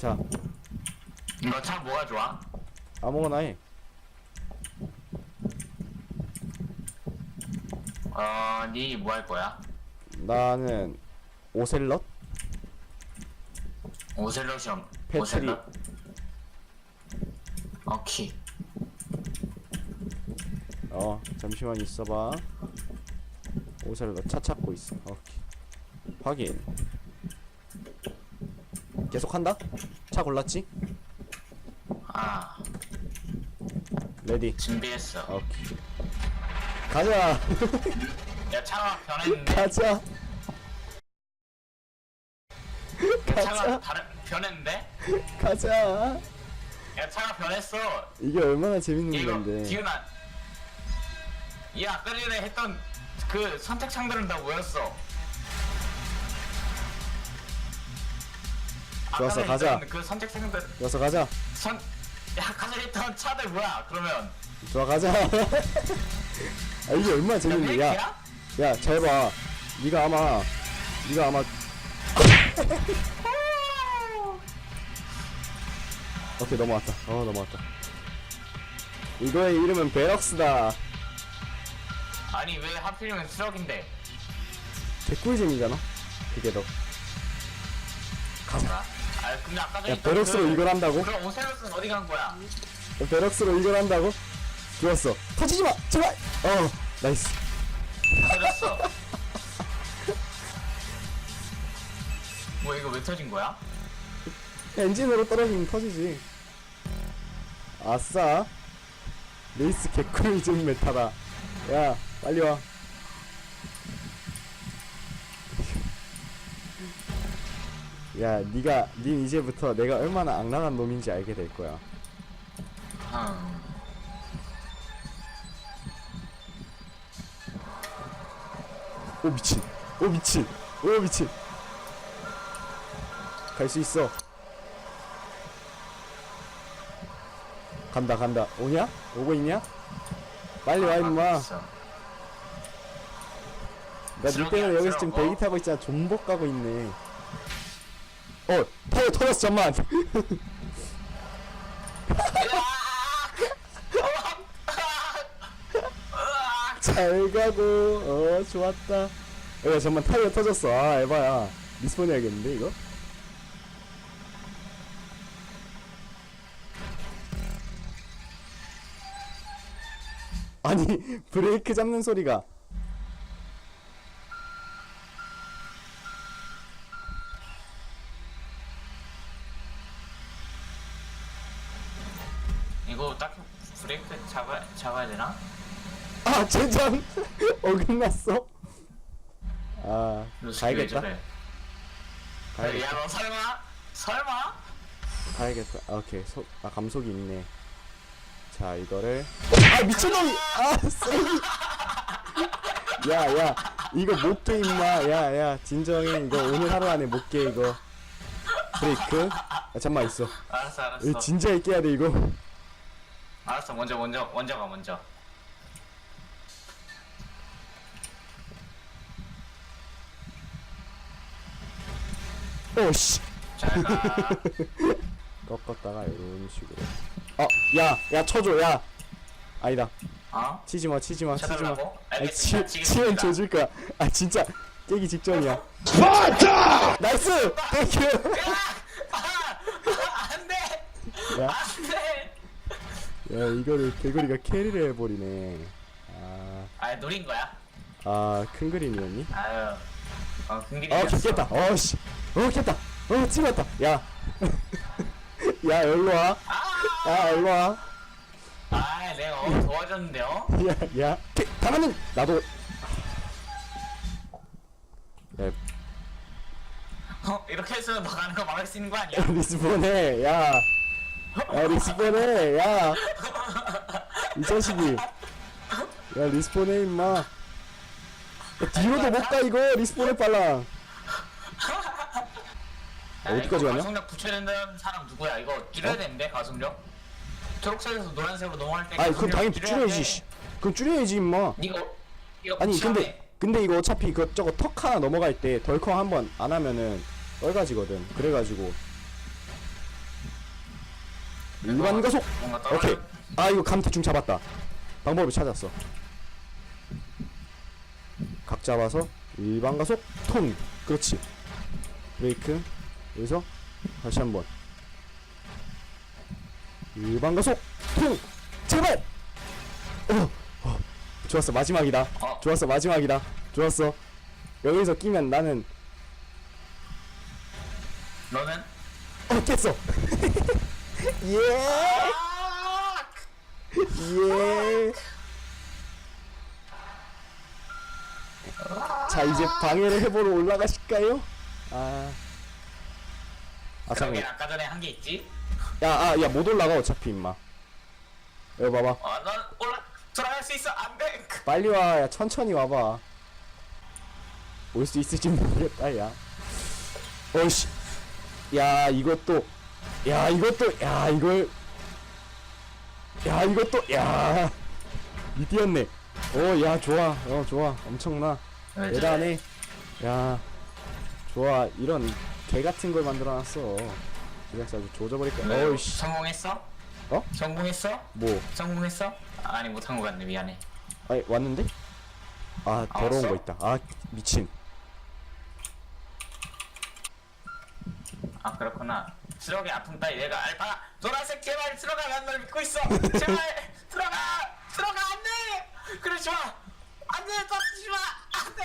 자너차 뭐가 좋아? 아무거나 해 어, 니 뭐 할 거야? 나는 오셀럿 오셀롯이요. 패트리. 오셀롯? 오케이. 어 잠시만 있어봐 오셀럿 차 찾고 있어 오케이 확인 계속 한다 차 골랐지 아, 레디 준비했어. 오케이 가자 야, 차가 변했는데? 가자 야, 차가 가자 다른, 변했는데? 가자 야, 차가 변했어. 이게 얼마나 재밌는 이거, 건데 기훈아. 이 아까 전에 했던 그 선택 창들은 다 뭐였어? 좋았어, 가자. 그 선택창들, 여기서 가자. 선, 야, 전에 했던 차들 뭐야, 그러면? 좋아 가자. 아 이게 얼마나 야, 재밌는데 헬기야? 야 야 잘 봐. 네가 아마 네가 아마 오케이 넘어왔다. 어 넘어왔다. 이거의 이름은 베럭스다. 아니, 왜 하필이면 트럭인데? 개꿀잼이잖아. 그게 더. 가자. 아, 근데 아까 전에 야, 베럭스로 그- 이걸 한다고? 그럼 오셀롯은 어디 간 거야? 베럭스로 이걸 한다고? 좋았어 터지지 마 제발 어 나이스 터졌어. 뭐 이거 왜 터진 거야? 엔진으로 떨어지면 터지지 아싸 레이스 개꿀잼 메타다 야 빨리 와 야, 니가, 닌 이제부터 내가 얼마나 악랄한 놈인지 알게 될 거야. 음. 오, 미친. 오, 미친. 오, 미친. 갈 수 있어. 간다, 간다. 오냐? 오고 있냐? 빨리 와, 임마. 있어. 나니 때문에 여기서 지금. 대기 타고 있잖아. 존복 가고 있네. 어, 타이어 터졌어, 잠만. 잘 가고, 어, 좋았다. 야, 잠만, 타이어 터졌어. 아, 에바야. 리스폰 해야겠는데, 이거? 아니, 브레이크 잡는 소리가. 이거 딱 브레이크 잡아 잡아야 되나? 아, 젠장! 어긋났어? 아, 가야겠다. 가야겠다. 야너 설마? 설마? 가야겠다. 아, 오케이. 소, 아, 감속이 있네. 자, 이거를. 아, 미친놈이! 아, 쓰레기! 야, 야. 이거 못 깨, 임마. 야, 야. 진정해. 이거 오늘 하루 안에 못 깨, 이거. 브레이크. 아, 잠만 있어. 알았어 알았어. 진지하게 깨야 돼, 이거. 알았어 먼저 먼저 먼저 가 먼저. 오, 씨. 잘 가. 꺾었다가 이런 식으로. 어, 야, 야, 쳐줘, 야. 아니다. 어? 치지 마, 치지 마, 치지 마. 쳐달라고? 아니, 알겠습니다. 치, 치면. 조질 거야. 아, 진짜. 깨기 직전이야. 나이스! 땡큐! 안돼. 야, 안돼. 야, 이거를 개구리가 캐리를 해버리네. 아, 아 노린 거야. 아, 큰 그림이었니? 아유. 어 근길이. 어, 깼다. 어, 씨. 어, 깼다. 어, 찍었다. 야. 야, 일로 와. 야, 일로 와. 아 내가 어, 도와줬는데요. 야, 야. 개, 가만히, 나도. 야, 어 이렇게 해서 너 가는 거 막을 수 있는 거 아니야? 리스폰해. 야. 야, 리스폰해. 야. 이 자식이. 야, 리스폰해, 임마. 야, 뒤로도 못 가, 이거. 리스폰해, 빨라. 야, 어디까지 이거 가냐? 가속력 붙여야 된다는 사람 누구야? 이거 줄여야 되는데 가속력? 초록색에서 노란색으로 넘어갈 때 아니, 그럼 가속력 당연히 줄여야 줄여야지, 돼. 씨. 그럼 줄여야지, 임마. 이거 이거 아니 붙여야 근데 돼. 근데 이거 어차피 그 저거 턱 하나 넘어갈 때 덜컹 한번 안 하면은 빨가지거든 그래가지고 일반 가속. 뭔가 떨어. 오케이. 아 이거 감 대충 잡았다. 방법을 찾았어. 각 잡아서 일반 가속. 톤. 그렇지. 브레이크. 여기서 다시 한번. 일반 가속. 톤. 제발! 어, 어. 좋았어. 마지막이다. 어. 좋았어. 마지막이다. 좋았어. 여기서 끼면 나는 너는? 어 깼어 예 아! 예. 자 이제 방해를 해보러 올라가실까요? 아. 아 그러게 잠깐. 아까 전에 한 게 있지? 야 아 야 못 올라가 어차피 임마. 여기 봐봐. 어, 넌 올라 돌아갈 수 있어. 안 돼. 빨리 와. 야 천천히 와봐. 올 수 있을지 모르겠다 야. 어이씨. 야 이것도. 야 이것도. 야 이걸. 야 이것도. 야. 미디었네. 어야 좋아. 어 좋아. 엄청나. 왜 대단해. 야, 좋아. 이런 개 같은 걸 만들어놨어. 제작자 아주 조져버릴 거야. 왜? 어이 씨. 성공했어? 어? 성공했어? 뭐? 성공했어? 아니 못한 거 같네 미안해. 아니 왔는데? 아 더러운 왔어? 거 있다. 아 미친. 아 그렇구나. 아픔 따위 내가 알파 노란색 제발 들어가 난널 믿고 있어. 제발 들어가 들어가 안돼. 그러지 마. 안돼 덮지 마. 안돼.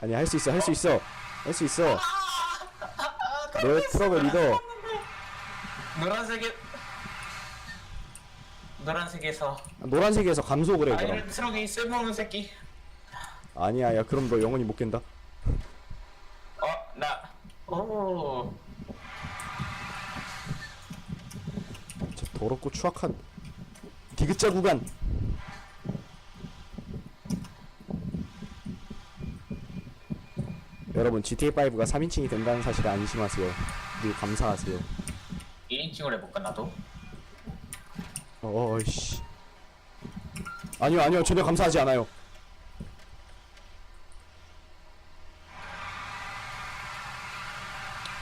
아니 할 수 있어. 할 수 있어. 할 수 있어. 아, 너 트럭을 믿어. 노란색에 노란색에서 노란색에서 그래 아 그럼. 이런 트럭이 쓸모없는 새끼. 아니야. 야 그럼 너 영원히 못 깬다. 어, 저 더럽고 추악한 디귿자 구간. 여러분 GTA 5가 3인칭이 된다는 사실에 안심하세요. 늘 감사하세요. 1인칭으로 해볼까, 나도? 어이씨. 아니요, 아니요, 전혀 감사하지 않아요.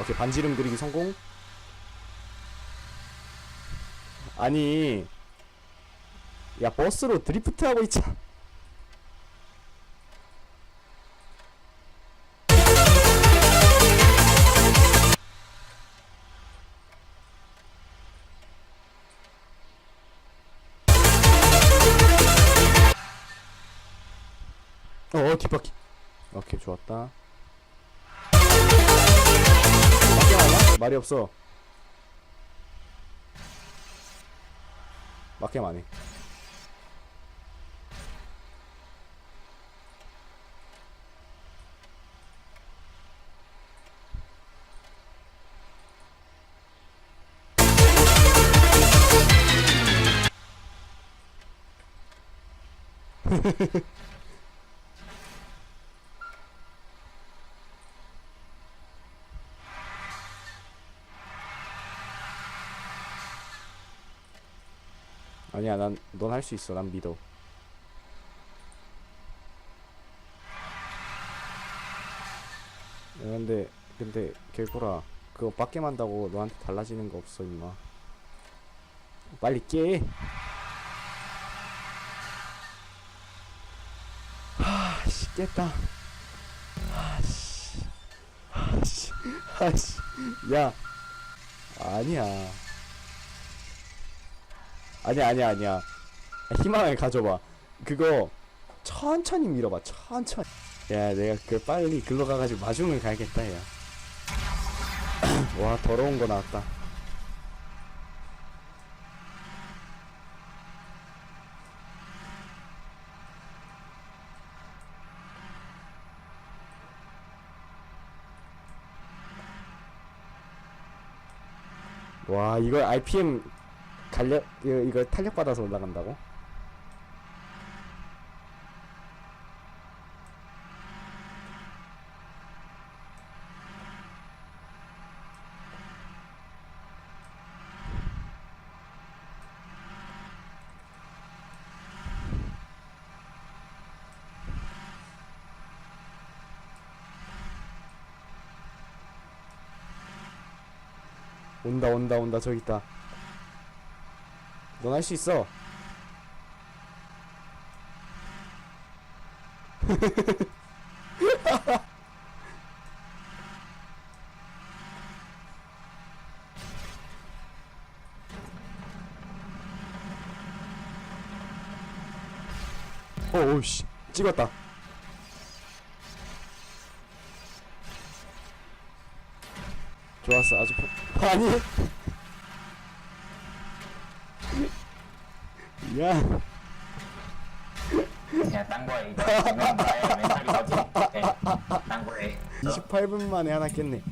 오케이, 반지름 그리기 성공. 아니, 야, 버스로 드리프트 하고 있잖아. 어, 어 뒷바퀴. 오케이, 좋았다. 말이 없어. 맞게 많네. 아니야, 난 넌 할 수 있어. 난 믿어. 야, 근데 근데 개구라 그거 빡게 만다고 너한테 달라지는 거 없어 임마. 빨리 깨. 하씨 깼다. 하씨 하씨 하씨 야 아니야. 아니야 아니야 아니야. 희망을 가져봐. 그거 천천히 밀어봐 천천히. 야 내가 그 빨리 글로 가가지고 마중을 가야겠다 야와 더러운 거 나왔다. 와 이걸 RPM 간력 이거, 이거 탄력 받아서 올라간다고? 온다 온다 온다 저기 있다 넌 할 수 있어. 어, 오우씨. 찍었다. 좋았어. 아주 파... 아니. 야. 야, 딴 거에 이거. 이건 나의 멘탈이거지. 네, 딴 거에. 28분 만에 하나 깼네.